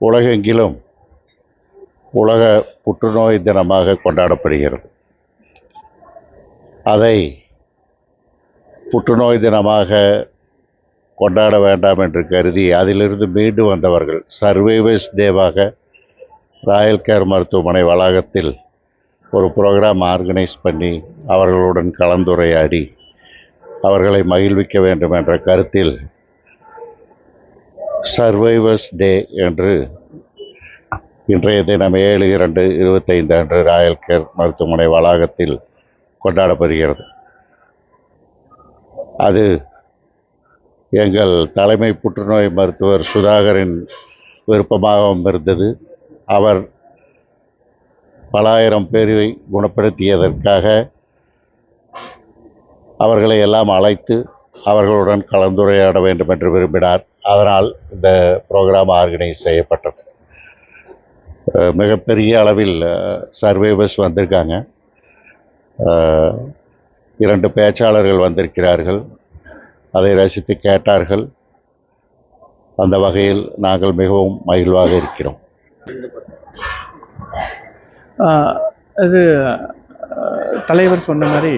உலகெங்கிலும் உலக புற்றுநோய் தினமாக கொண்டாடப்படுகிறது. அதை புற்றுநோய் தினமாக கொண்டாட வேண்டாம் என்று கருதி அதிலிருந்து மீண்டு வந்தவர்கள் சர்வைவர்ஸ் டேவாக ராயல் கேர் மருத்துவமனை வளாகத்தில் ஒரு ப்ரோக்ராம் ஆர்கனைஸ் பண்ணி அவர்களுடன் கலந்துரையாடி அவர்களை மகிழ்விக்க வேண்டும் என்ற கருத்தில் சர்வைவர்ஸ் டே என்று இன்றைய தினம் ஏழு இரண்டு இருபத்தைந்து அன்று ராயல் கேர் மருத்துவமனை வளாகத்தில் கொண்டாடப்படுகிறது. அது எங்கள் தலைமை புற்றுநோய் மருத்துவர் சுதாகரின் விருப்பமாகவும் இருந்தது. அவர் பலாயிரம் பேரை குணப்படுத்தியதற்காக அவர்களை எல்லாம் அழைத்து அவர்களுடன் கலந்துரையாட வேண்டும் என்று விரும்பினார். அதனால் இந்த ப்ரோக்ராம் ஆர்கனைஸ் செய்யப்பட்டது. மிகப்பெரிய அளவில் சர்வைவர்ஸ் வந்திருக்காங்க. இரண்டு பேச்சாளர்கள் வந்திருக்கிறார்கள். அதை ரசித்து கேட்டார்கள். அந்த வகையில் நாங்கள் மிகவும் மகிழ்வாக இருக்கிறோம். அது தலைவர் சொன்ன மாதிரி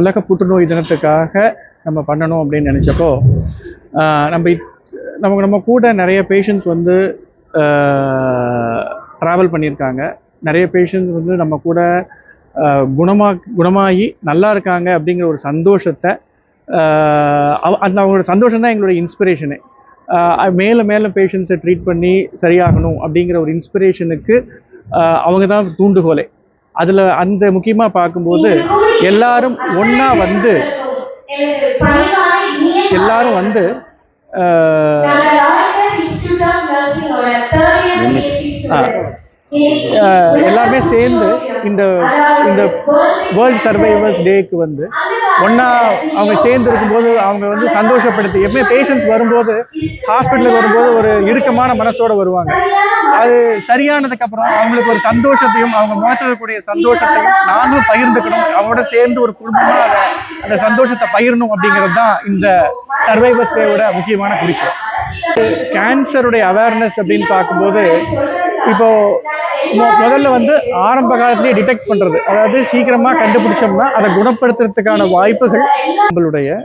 உலக புற்றுநோய் தினத்துக்காக நம்ம பண்ணணும் அப்படின்னு நினச்சப்போ நம்ம நமக்கு நம்ம கூட நிறைய பேஷண்ட்ஸ் வந்து ட்ராவல் பண்ணியிருக்காங்க. நிறைய பேஷண்ட்ஸ் வந்து நம்ம கூட குணமா குணமாகி நல்லா இருக்காங்க அப்படிங்கிற ஒரு சந்தோஷத்தை அவ- அந்த அவங்களோட சந்தோஷம் தான் எங்களுடைய இன்ஸ்பிரேஷனு மேலே மேலே பேஷண்ட்ஸை ட்ரீட் பண்ணி சரியாகணும் அப்படிங்கிற ஒரு இன்ஸ்பிரேஷனுக்கு அவங்க தான் தூண்டுகோலை. அதில் அந்த முக்கியமாக பார்க்கும்போது எல்லாரும் ஒன்றா வந்து எல்லாரும் வந்து ஆஹ், எல்லாருமே சேர்ந்து இந்த இந்த வேர்ல்ட் சர்வைவர்ஸ் டேக்கு வந்து ஒன்றா அவங்க சேர்ந்து இருக்கும்போது அவங்க வந்து சந்தோஷப்படுத்தி எப்பவுமே பேஷண்ட்ஸ் வரும்போது ஹாஸ்பிட்டலுக்கு வரும்போது ஒரு இறுக்கமான மனசோட வருவாங்க. அது சரியானதுக்கு அப்புறம் அவங்களுக்கு ஒரு சந்தோஷத்தையும் அவங்க முகத்தில் இருக்கக்கூடிய சந்தோஷத்தையும் நாங்களும் பகிர்ந்துக்கணும். அவங்களோட சேர்ந்து ஒரு குடும்பமா அதை அந்த சந்தோஷத்தை பகிரணும் அப்படிங்கிறது தான் இந்த சர்வைவர்ஸ் டேவோட முக்கியமான குறிப்பு கேன்சருடைய அவேர்னஸ் அப்படின்னு பார்க்கும்போது இப்போ முதல்ல வந்து ஆரம்ப காலத்திலேயே டிடெக்ட் பண்றது. அதாவது சீக்கிரமா கண்டுபிடிச்சோம்னா அதை குணப்படுத்துறதுக்கான வாய்ப்புகள் நம்மளுடைய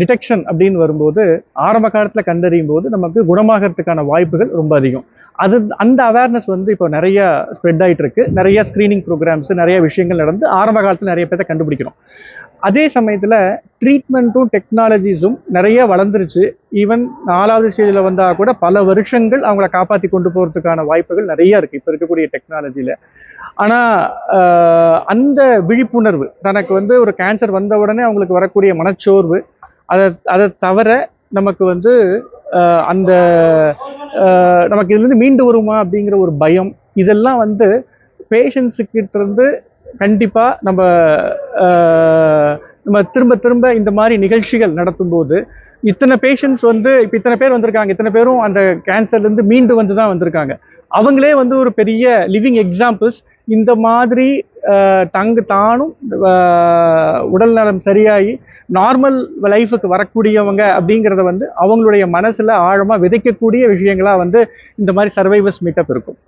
டிடெக்ஷன் அப்படின்னு வரும்போது ஆரம்ப காலத்தில் கண்டறியும் போது நமக்கு குணமாகறதுக்கான வாய்ப்புகள் ரொம்ப அதிகம். அது அந்த அவேர்னஸ் வந்து இப்போ நிறைய ஸ்ப்ரெட் ஆயிட்டு இருக்கு நிறைய ஸ்க்ரீனிங் ப்ரோக்ராம்ஸ் நிறைய விஷயங்கள் நடந்து ஆரம்ப காலத்தில் நிறைய பேர்த்த கண்டுபிடிக்கிறோம். அதே சமயத்தில் ட்ரீட்மெண்ட்டும் டெக்னாலஜிஸும் நிறைய வளர்ந்துருச்சு. ஈவன் நாலாவது ஸ்டேஜில் வந்தால் கூட பல வருஷங்கள் அவங்கள காப்பாற்றி கொண்டு போகிறதுக்கான வாய்ப்புகள் நிறைய இருக்குது இப்போ இருக்கக்கூடிய டெக்னாலஜியில் ஆனால் அந்த விழிப்புணர்வு தனக்கு வந்து ஒரு கேன்சர் வந்த உடனே அவங்களுக்கு வரக்கூடிய மனச்சோர்வு அதை அதை தவிர நமக்கு வந்து அந்த நமக்கு இதுலேருந்து மீண்டு வருமா அப்படிங்கிற ஒரு பயம் இதெல்லாம் வந்து பேஷண்ட்ஸுக்கிட்ட இருந்து கண்டிப்பாக நம்ம நம்ம திரும்ப திரும்ப இந்த மாதிரி நிகழ்ச்சிகள் நடத்தும்போது இத்தனை பேஷண்ட்ஸ் வந்து இப்போ இத்தனை பேர் வந்திருக்காங்க. இத்தனை பேரும் அந்த கேன்சர்லேருந்து மீண்டு வந்து தான் வந்திருக்காங்க. அவங்களே வந்து ஒரு பெரிய லிவிங் எக்ஸாம்பிள்ஸ் இந்த மாதிரி தங்கு தானும் உடல் நலம் சரியாகி நார்மல் லைஃபுக்கு வரக்கூடியவங்க அப்படிங்கிறத வந்து அவங்களுடைய மனசில் ஆழமாக விதைக்கக்கூடிய விஷயங்களாக வந்து இந்த மாதிரி சர்வைவர்ஸ் மீட்டப் இருக்கும்.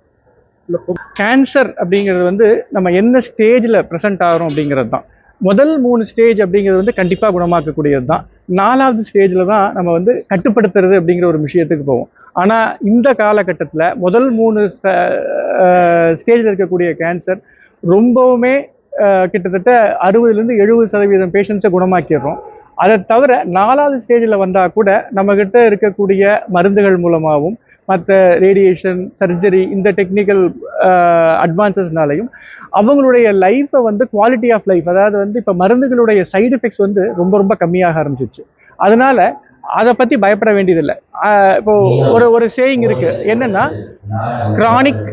கேன்சர் அப்படிங்கிறது வந்து நம்ம என்ன ஸ்டேஜில் ப்ரெசென்ட் ஆகிறோம் அப்படிங்கிறது தான். முதல் மூணு ஸ்டேஜ் அப்படிங்கிறது வந்து கண்டிப்பாக குணமாக்கக்கூடியது தான். நாலாவது ஸ்டேஜில் தான் நம்ம வந்து கட்டுப்படுத்துறது அப்படிங்கிற ஒரு விஷயத்துக்கு போவோம். ஆனால் இந்த காலகட்டத்தில் முதல் மூணு ஸ்டேஜில் இருக்கக்கூடிய கேன்சர் ரொம்பவுமே கிட்டத்தட்ட அறுபதுலேருந்து எழுபது சதவீதம் பேஷண்ட்ஸை குணமாக்கிடுறோம். அதை தவிர நாலாவது ஸ்டேஜில் வந்தால் கூட நம்மக்கிட்ட இருக்கக்கூடிய மருந்துகள் மூலமாகவும் மற்ற ரேடியேஷன் சர்ஜரி இந்த டெக்னிக்கல் அட்வான்சஸ்னாலையும் அவங்களுடைய லைஃப்பை வந்து குவாலிட்டி ஆஃப் லைஃப் அதாவது வந்து இப்போ மருந்துகளுடைய சைடு எஃபெக்ட்ஸ் வந்து ரொம்ப ரொம்ப கம்மியாக ஆரம்பிச்சிச்சு. அதனால் அதை பற்றி பயப்பட வேண்டியதில்லை. இப்போது இப்போ ஒரு ஒரு சேயிங் இருக்கு. என்னன்னா chronic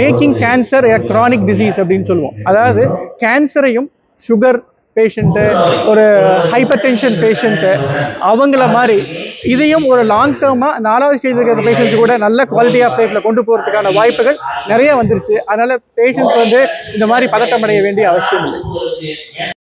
making cancer a chronic disease அப்படின்னு சொல்லுவோம். அதாவது கேன்சரையும் சுகர் பேஷண்ட்டு ஒரு ஹைப்பர் டென்ஷன் பேஷண்ட்டு அவங்கள மாதிரி. இதையும் ஒரு லாங் டேர்மாக நாலாவது ஸ்டேஜ் இருக்கிற பேஷண்ட்ஸ் கூட நல்ல குவாலிட்டி ஆஃப் லைஃப்பில் கொண்டு போகிறதுக்கான வாய்ப்புகள் நிறைய வந்துருச்சு. அதனால பேஷண்ட்ஸ் வந்து இந்த மாதிரி பதட்டம் அடைய வேண்டிய அவசியம் இல்லை.